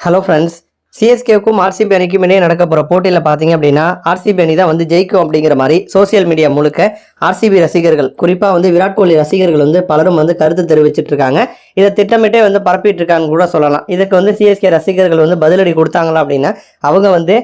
Hello friends சிஎஸ்கேவுக்கும் RCB அணிக்கும் இடையே நடக்க போகிற போட்டியில் பார்த்தீங்க அப்படின்னா ஆர்சிபி அணி தான் வந்து ஜெயிக்கும் அப்படிங்கிற மாதிரி சோசியல் மீடியா முழுக்க ஆர்சிபி ரசிகர்கள் குறிப்பாக வந்து விராட் கோலி ரசிகர்கள் வந்து பலரும் வந்து கருத்து தெரிவிச்சிட்டு இருக்காங்க. இதை திட்டமிட்டே வந்து பரப்பிட்டு இருக்காங்கன்னு கூட சொல்லலாம். இதுக்கு வந்து சிஎஸ்கே ரசிகர்கள் வந்து பதிலடி கொடுத்தாங்களா அப்படின்னா அவங்க வந்து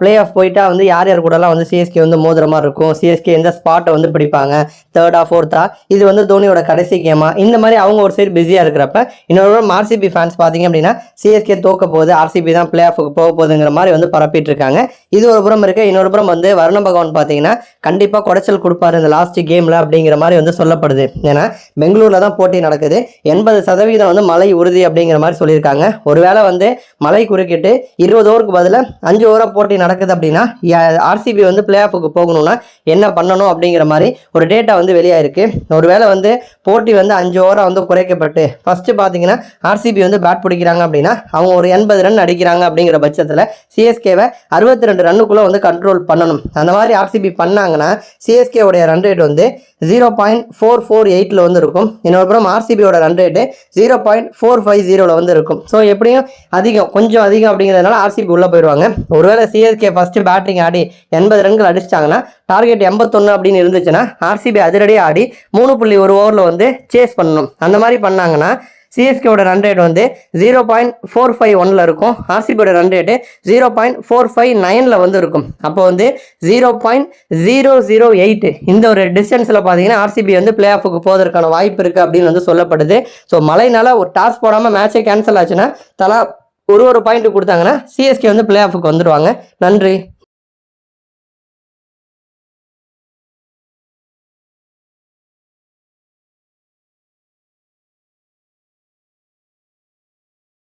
பிளே ஆஃப் போயிட்டா வந்து யார் யார் கூடலாம் வந்து சிஎஸ்கே வந்து மோதிர மாதிரி இருக்கும்? சிஎஸ்கே எந்த ஸ்பாட்டை வந்து பிடிப்பாங்க? தேர்டா ஃபோர்த்தா இது வந்து தோனியோட கடைசி கேமா இந்த மாதிரி அவங்க ஒரு சைடு பிஸியாக இருக்கிறப்ப இன்னொரு ஆர்சிபி ஃபேன்ஸ் பார்த்தீங்க அப்படின்னா சிஎஸ்கே தோக்க போகுது ஆர்சிபி தான் பிளே ஆஃபுக்கு போக போகுதுங்கிற மாதிரி வந்து பரப்பிட்டு இருக்காங்க இது ஒரு புறம் இருக்க. இன்னொரு புறம் வந்து வருண பகவான் பார்த்தீங்கன்னா கண்டிப்பாக குடைச்சல் கொடுப்பாரு இந்த லாஸ்ட் கேமில் அப்படிங்கிற மாதிரி வந்து சொல்லப்படுது. ஏன்னா பெங்களூரில் தான் போட்டி நடக்குது. எண்பது சதவீதம் வந்து மழை உறுதி அப்படிங்கிற மாதிரி சொல்லியிருக்காங்க. ஒருவேளை வந்து மழை குறுக்கிட்டு இருபது ஓவருக்கு பதிலாக அஞ்சு ஓவராக போட்டி நடக்குது அப்படின்னா ஆர்சிபி வந்து பிளே ஆஃபுக்கு போகணும்னா என்ன பண்ணணும் அப்படிங்கிற மாதிரி ஒரு டேட்டா வந்து வெளியாயிருக்கு. ஒருவேளை வந்து போட்டி வந்து அஞ்சு ஓவராக வந்து குறைக்கப்பட்டு ஃபஸ்ட்டு பார்த்தீங்கன்னா ஆர்சிபி வந்து பேட் பிடிக்கிறாங்க அப்படின்னா அவங்க ஒரு எண்பது ரன் அடிக்கிறாங்க அப்படிங்கிற பட்சத்தில் சிஎஸ்கேவை அறுபத்தி ரெண்டு ரன்னுக்குள்ளே வந்து கண்ட்ரோல் பண்ணணும். அந்த மாதிரி ஆர்சிபி பண்ணாங்கன்னா சிஎஸ்கே உடைய ரன் ரேட் வந்து ஜீரோ பாயிண்ட் ஃபோர் ஃபோர் எயிட்டில் வந்து இருக்கும் இன்னொரு புறம் ஆர்சிபியோட run rate zero point four five ஜீரோவில் வந்து இருக்கும் ஸோ எப்படியும் அதிகம் கொஞ்சம் அதிகம் அப்படிங்கிறதுனால ஆர்சிபி உள்ளே போயிடுவாங்க. ஒருவேளை சிஎஸ்கே ஃபஸ்ட்டு பேட்டிங் ஆடி எண்பது ரன்கள் அடிச்சிட்டாங்கன்னா டார்கெட் எண்பத்தொன்று அப்படின்னு இருந்துச்சுன்னா ஆர்சிபி அதிரடியாக ஆடி மூணு புள்ளி ஒரு ஓவரில் வந்து சேஸ் பண்ணணும். அந்த மாதிரி பண்ணாங்கன்னா சிஎஸ்கேவோட ரன் ரேட் வந்து ஜீரோ பாயிண்ட் ஃபோர் ஃபைவ் ஒனில் இருக்கும். ஆர்சிபியோட run rate zero point four five நைனில் வந்து இருக்கும். அப்போ வந்து zero point zero zero eight இந்த ஒரு டிஸ்டன்ஸில் பார்த்தீங்கன்னா ஆர்சிபி வந்து பிளே ஆஃபுக்கு போவதற்கான வாய்ப்பு இருக்குது அப்படின்னு வந்து சொல்லப்படுது. ஸோ மழைனால ஒரு டாஸ் போடாமல் மேட்சே கேன்சல் ஆச்சுன்னா தலா ஒரு ஒரு பாயிண்ட் கொடுத்தாங்கன்னா சிஎஸ்கே வந்து பிளே ஆஃபுக்கு வந்துடுவாங்க நன்றி.